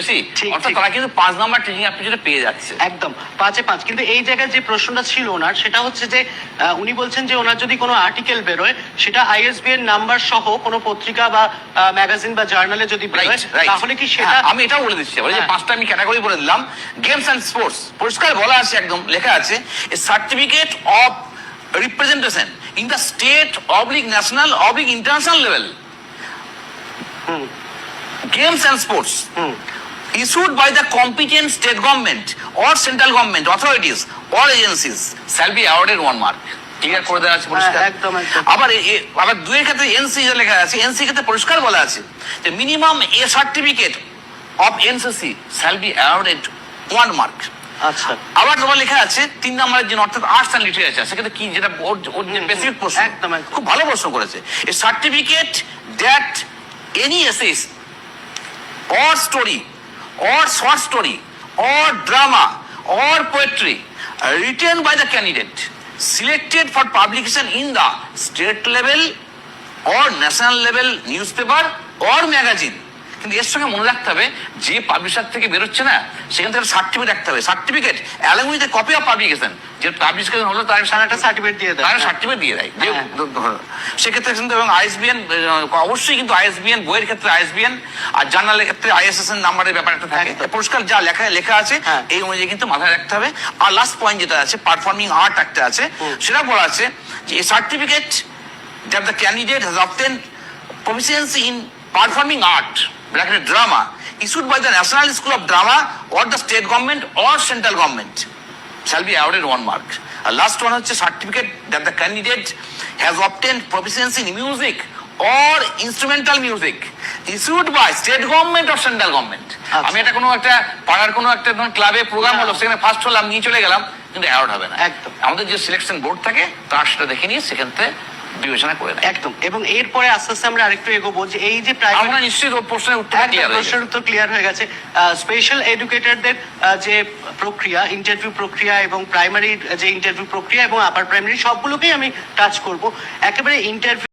বেশি অর্থাৎ তারা কিন্তু পাঁচ নাম্বার টিচিং অ্যাপটিটিউডে পেয়ে যাচ্ছে। একদম পাঁচে পাঁচ। কিন্তু এই জায়গায় যে প্রশ্নটা ছিল ওনার সেটা হচ্ছে যে উনি বলছেন যে ওনার যদি কোনো আর্টিকেল বেরোয় সেটা আইএসবি এর নাম্বার সহ কোনো পত্রিকা বা ম্যাগাজিন বা জার্নালে যদি বেরোয় তাহলে কি সেটা হ্যাঁ, আমি এটাও বলে দিচ্ছি। যে হ্যাঁ। পাঁচটা আমি ক্যাটাগরি বলে দিলাম। গেমস অ্যান্ড স্পোর্টস পরিষ্কার বলা আছে একদম লেখা আছে certificate of representation in the state oblique national oblique international level and sports hmm, issued by the competent state government or central government authorities or agencies shall be awarded one mark. Clear করে দেওয়া আছে পরিষ্কার? হ্যাঁ, একদম। আবার আবার দুইয়ের ক্ষেত্রে এনসি লেখা আছে এনসি ক্ষেত্রে পরিষ্কার বলা আছে যে minimum a certificate of NCC shall be awarded one mark আচ্ছা। আবার তোমার লেখা আছে তিন নম্বরের জন্য অর্থাৎ আর্টস অ্যান্ড লিটারেচার সেক্ষেত্রে কি যেটা ওর ওর যে বেসিক প্রশ্ন? একদম। খুব ভালো প্রশ্ন করেছে। A certificate that any essays or story or short story or drama or poetry uh, written by the candidate selected for publication in the state level or national level newspaper or magazine কিন্তু এর সঙ্গে মনে রাখতে হবে যে publisher থেকে বেরোচ্ছে না সেখান থেকে সার্টিফিকেট রাখতে হবে। Certificate along with copy of publication যে পাবলিকেশন হলো তার তারা একটা সার্টিফিকেট দিয়ে দেয়। তারা সার্টিফিকেট দিয়ে দেয়। যে হ্যাঁ। সেক্ষেত্রে কিন্তু এবং আইএসবিএন অবশ্যই কিন্তু আইএসবিএন বইয়ের ক্ষেত্রে আইএসবিএন আর জার্নালের ক্ষেত্রে আইএসএসএন নাম্বারের ব্যাপার একটা থাকে। পুরস্কার যা লেখা লেখা আছে হ্যাঁ। এই অনুযায়ী কিন্তু মাথায় রাখতে হবে। আর লাস্ট পয়েন্ট যেটা আছে পারফর্মিং আর্ট একটা আছে সেটা বলা আছে যে certificate that the candidate has obtain proficiency in performing art bracket drama issued by the National School of Drama or the state government or central government shall be awarded one mark. আর last one হচ্ছে certificate that the candidate has obtain proficiency in music or instrumental music issued by state government or central government আচ্ছা। আমি এটা কোনো একটা পাড়ার কোনো একটা ক্লাবে প্রোগ্রাম হলো। সেখানে ফার্স্ট হলাম নিয়ে চলে গেলাম কিন্তু অ্যাওয়ার্ড হবে না একদম। আমাদের যে সিলেকশন বোর্ড থাকে তার সেটা দেখে নিয়ে সেখান থেকে বিবেচনা করে একদম। এবং এরপরে আস্তে আস্তে আমরা আরেকটু এগোবো যে এই যে প্রাইভেট আমরা নিশ্চিত প্রশ্নের উত্তর ক্লিয়ার প্রশ্নের উত্তর ক্লিয়ার হয়ে গেছে। স্পেশাল এডুকেটরদের যে প্রক্রিয়া ইন্টারভিউ প্রক্রিয়া এবং প্রাইমারি যে ইন্টারভিউ প্রক্রিয়া এবং আপার প্রাইমারি সবগুলোকেই আমি টাচ করব। একেবারে ইন্টারভিউ